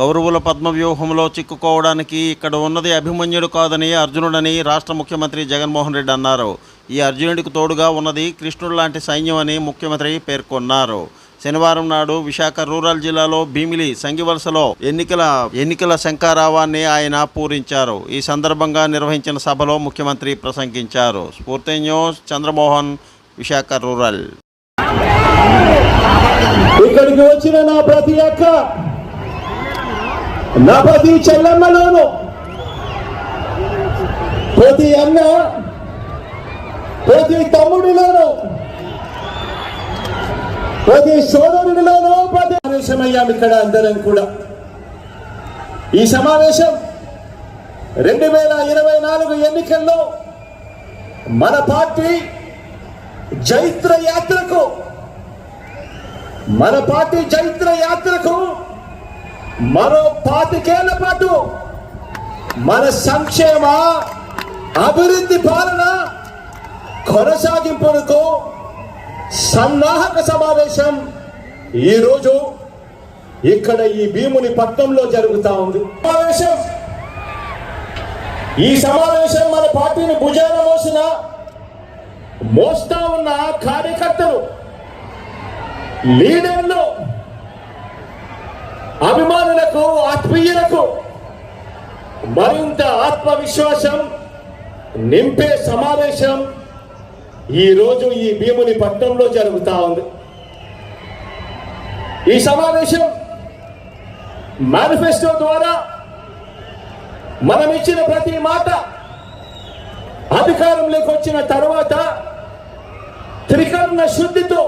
కౌరవుల పద్మవ్యూహంలో చిక్కుకోవడానికి ఇక్కడ ఉన్నది అభిమన్యుడు కాదని అర్జునుడని రాష్ట్ర ముఖ్యమంత్రి జగన్మోహన్ రెడ్డి అన్నారు. ఈ అర్జునుడికి తోడుగా ఉన్నది కృష్ణుడు లాంటి సైన్యం అని ముఖ్యమంత్రి పేర్కొన్నారు. శనివారం నాడు విశాఖ రూరల్ జిల్లాలో భీమిలి సంగివలసలో ఎన్నికల ఎన్నికల శంకారావాన్ని ఆయన పూరించారు. ఈ సందర్భంగా నిర్వహించిన సభలో ముఖ్యమంత్రి ప్రసంగించారు. స్ఫూర్తి న్యూస్ చంద్రమోహన్ విశాఖ రూరల్. ఇక్కడికి వచ్చిన నా ప్రతి అక్క నా ప్రతి చెల్లెమ్మలోను. ప్రతి అన్న ప్రతి తమ్ముడిలోను ప్రతి సోదరుడిలోను ప్రతి సమావేశమయ్యాం ఇక్కడ అందరం కూడా. ఈ సమావేశం రెండు వేల ఇరవై నాలుగు ఎన్నికల్లో మన పార్టీ జైత్ర యాత్రకు మన పార్టీ జైత్ర యాత్రకు మరో పాతికేళ్ళ పాటు మన సంక్షేమ అభివృద్ధి పాలన కొనసాగింపునకు సన్నాహక సమావేశం ఈరోజు ఇక్కడ ఈ భీముని పట్నంలో జరుగుతా ఉంది. సమావేశం. ఈ సమావేశం మన పార్టీని భుజాన మోసిన మోస్తా ఉన్న కార్యకర్తలు లీడర్లు అభిమానులకు ఆత్మీయులకు మరింత ఆత్మవిశ్వాసం నింపే సమావేశం ఈ రోజు ఈ భీముని పట్టణంలో జరుగుతూ ఉంది. ఈ సమావేశం మేనిఫెస్టో ద్వారా మనం ఇచ్చిన ప్రతి మాట అధికారంలోకి వచ్చిన తర్వాత త్రికరణ శుద్ధితో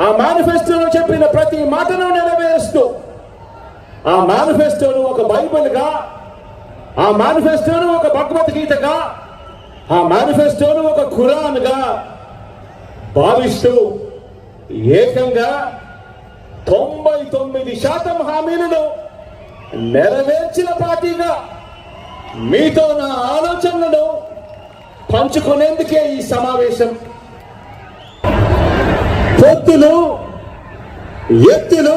ఆ మేనిఫెస్టోలో చెప్పిన ప్రతి మాటను నెరవేరుస్తూ ఆ మేనిఫెస్టోను ఒక బైబిల్గా ఆ మేనిఫెస్టోను ఒక భగవద్గీతగా ఆ మేనిఫెస్టోను ఒక ఖురాన్గా భావిస్తూ ఏకంగా తొంభై తొమ్మిది శాతం హామీలను నెరవేర్చిన పార్టీగా మీతో నా ఆలోచనలను పంచుకునేందుకే ఈ సమావేశం. పొత్తులు ఎత్తులు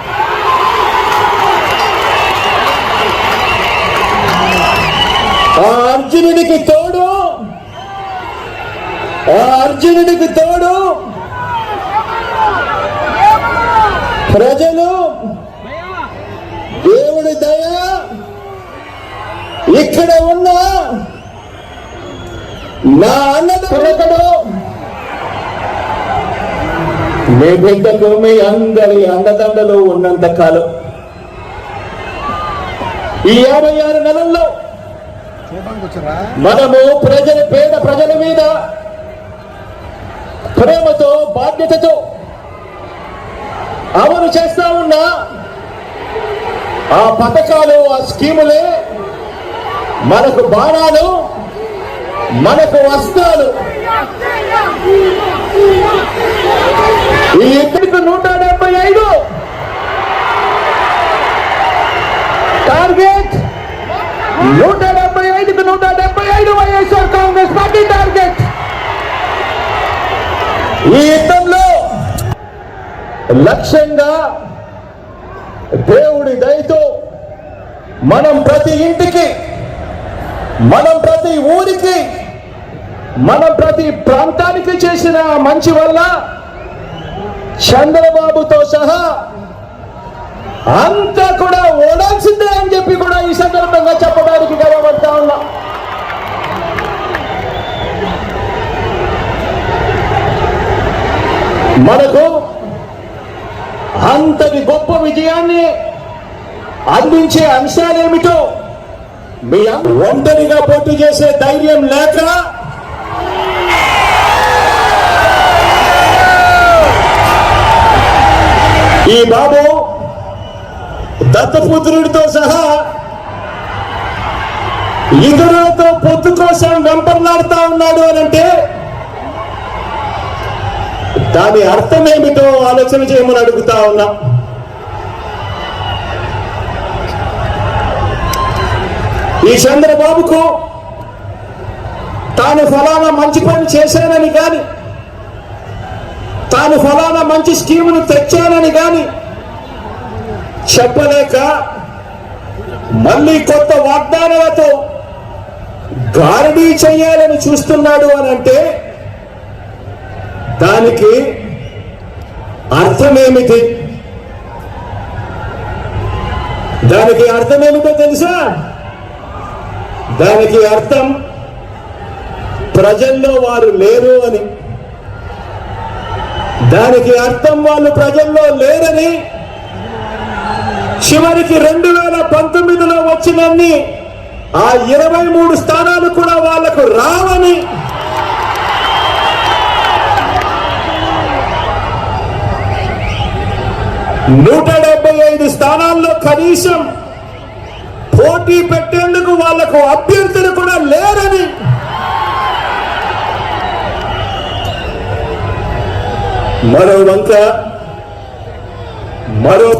ఆ అర్జునుడికి తోడు. ఆ అర్జునుడికి తోడు. ప్రజలు దేవుడి దయ ఇక్కడ ఉన్న నా అన్నదమ్ముడు మీ బిడ్డకు మీ అందరి అండదండలు ఉన్నంత కాలం. ఈ యాభై ఆరు నెలల్లో మనము ప్రజల పేద ప్రజల మీద ప్రేమతో బాధ్యతతో అమలు చేస్తా ఉన్న ఆ పథకాలు ఆ స్కీములే మనకు బాణాలు మనకు వస్త్రాలు. ఈ ఇద్దరికి నూట డెబ్బై ఐదు. టార్గెట్ నూట డెబ్బై ఐదుకు నూట డెబ్బై ఐదు వైఎస్ఆర్ కాంగ్రెస్ పార్టీ టార్గెట్ ఈ యుద్ధంలో లక్ష్యంగా దేవుడి దయతో మనం ప్రతి ఇంటికి మనం ప్రతి ఊరికి మనం ప్రతి ప్రాంతానికి చేసిన మంచి వల్ల చంద్రబాబుతో సహా అంతా కూడా ఓడాల్సిందే అని చెప్పి కూడా ఈ సందర్భంగా చెప్పడానికి గర్వపడతా ఉన్నా. మనకు అంతటి గొప్ప విజయాన్ని అందించే అంశాలేమిటో మీ ఒంటరిగా పోటీ చేసే ధైర్యం లేక ఈ బాబు దత్తపుత్రుడితో సహా ఇతరులతో పొత్తు కోసం వెంపర్లాడుతా ఉన్నాడు అని అంటే దాని అర్థం ఏమిటో ఆలోచన చేయమని అడుగుతా ఉన్నా. ఈ చంద్రబాబుకు తాను ఫలానా మంచి పని చేశానని కానీ తాను ఫలానా మంచి స్కీమును తెచ్చానని కానీ చెప్పలేక మళ్ళీ కొత్త వాగ్దానాలతో గారడీ చేయాలని చూస్తున్నాడు అని అంటే దానికి అర్థమేమిటి? దానికి అర్థం ఏమిటో తెలుసా? దానికి అర్థం ప్రజల్లో వారు లేరు అని. దానికి అర్థం వాళ్ళు ప్రజల్లో లేరని చివరికి రెండు వేల పంతొమ్మిదిలో వచ్చినన్ని ఆ ఇరవై మూడు స్థానాలు కూడా వాళ్ళకు రావని నూట డెబ్బై ఐదు స్థానాల్లో కనీసం పోటీ పెట్టేందుకు వాళ్ళకు అభ్యర్థులు కూడా లేరని. మరో వంక మరో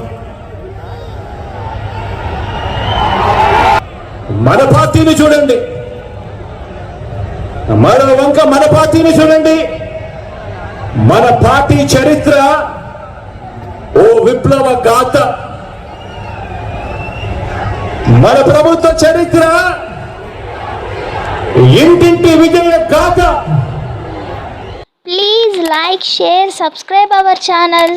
మన పార్టీని చూడండి. మరో వంక మన పార్టీని చూడండి. మన పార్టీ చరిత్ర విప్లవ గాథ మన ప్రభుత్వ చరిత్ర ఇంటింటి విజయ గాథ Please like, share, subscribe our channel.